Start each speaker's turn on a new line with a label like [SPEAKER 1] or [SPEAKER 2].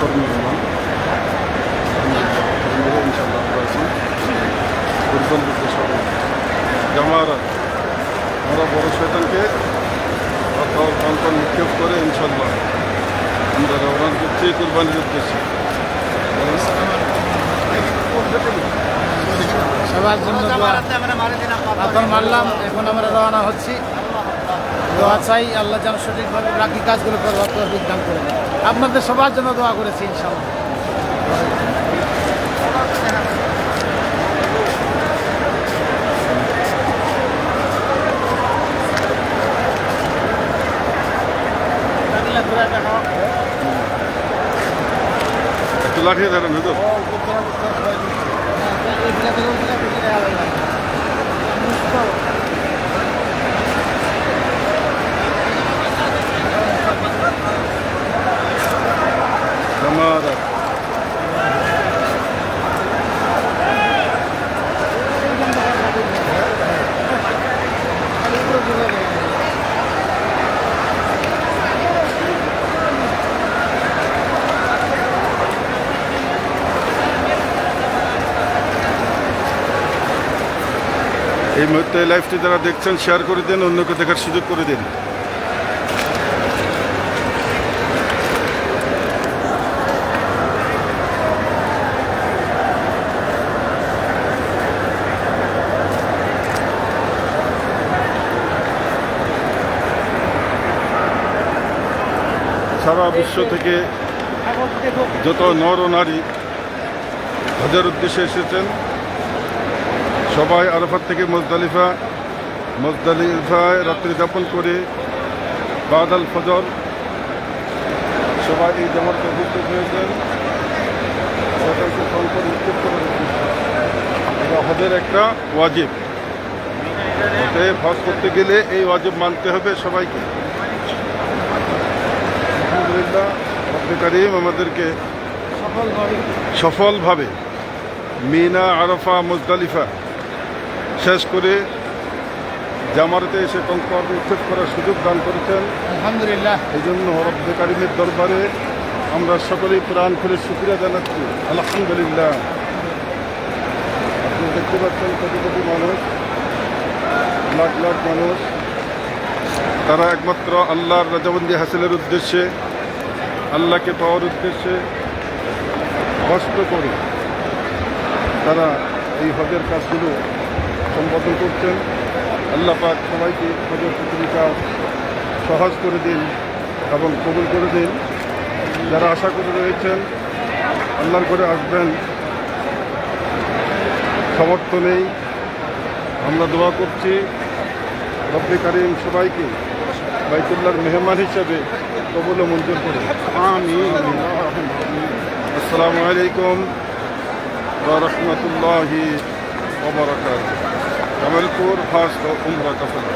[SPEAKER 1] তরুণ যুবন ইনশাল্লাহ করেছেন দুর্বল সবাই আমার আমরা বড় শয়তানকে কন্টন নিক্ষেপ করে ইনশাল্লাহ আমরা রওনা করছি কোরবানির উদ্দেশ্যে।
[SPEAKER 2] সবার জন্য আপনার মারলাম এখন আমরা রওনা হচ্ছি। দোয়া চাই, আল্লাহ যেন সঠিকভাবে বাকি কাজগুলো করবার দান করে আপনাদের সবার জন্য দোয়া করেছি, ইনশাআল্লাহ।
[SPEAKER 1] একটু লাঠিয়ে ধরেন হুজুর এই মুহূর্তে লাইভটি যারা দেখছেন শেয়ার করে দিন, অন্যকে দেখার সুযোগ করে দিন। সারা বিশ্ব থেকে যত নর ও নারী হজের উদ্দেশ্যে এসেছেন সবাই আরাফাত থেকে মজদালিফা, মজদালিফায় রাত্রি যাপন করে বাদাল ফজর। সবাই এই জামাতে উপস্থিত হয়েছেন সকলকে কঙ্কর নিক্ষেপ করার এটা হজের একটা ওয়াজিব। অতএব হজ করতে গেলে এই ওয়াজিব মানতে হবে সবাইকে। আলহামদুলিল্লাহ আমাদেরকে
[SPEAKER 2] সফলভাবে
[SPEAKER 1] সফলভাবে মিনা, আরফা, মুজদালিফা শেষ করে জামারতে এসে কঙ্কর উচ্ছেদ করার সুযোগ দান করেছেন।
[SPEAKER 2] আলহামদুলিল্লাহ।
[SPEAKER 1] এই জন্য রব্দকারিমের দরবারে আমরা সকলেই প্রাণ খুলে শুক্রিয়া জানাচ্ছি। আলহামদুলিল্লাহ। আপনি দেখতে পাচ্ছেন কোটি কোটি মানুষ লাখ লাখ মানুষ। তারা একমাত্র আল্লাহর রাজাবন্দি হাসিলের উদ্দেশ্যে আল্লাহকে পাওয়ার উদ্দেশ্যে কষ্ট করে তারা এই হজের কাজগুলো সম্পাদন করছেন। আল্লাহ পাক সবাইকে হজর প্রতিযোগিতা সহজ করে দিন এবং কবুল করে দিন। যারা আশা করে রয়েছেন, আল্লাহর করে আসবেন, সমর্থ নেই, আমরা দোয়া করছি। রব্বে কারিম সবাইকে বাইতুল্লাহর মেহমান হিসাবে কবুল মঞ্জুর করে আমি আসসালামু আলাইকুম রহমতুল্লাহি ওবরাকাতুহু कमलपुर खास तो उम्र कफल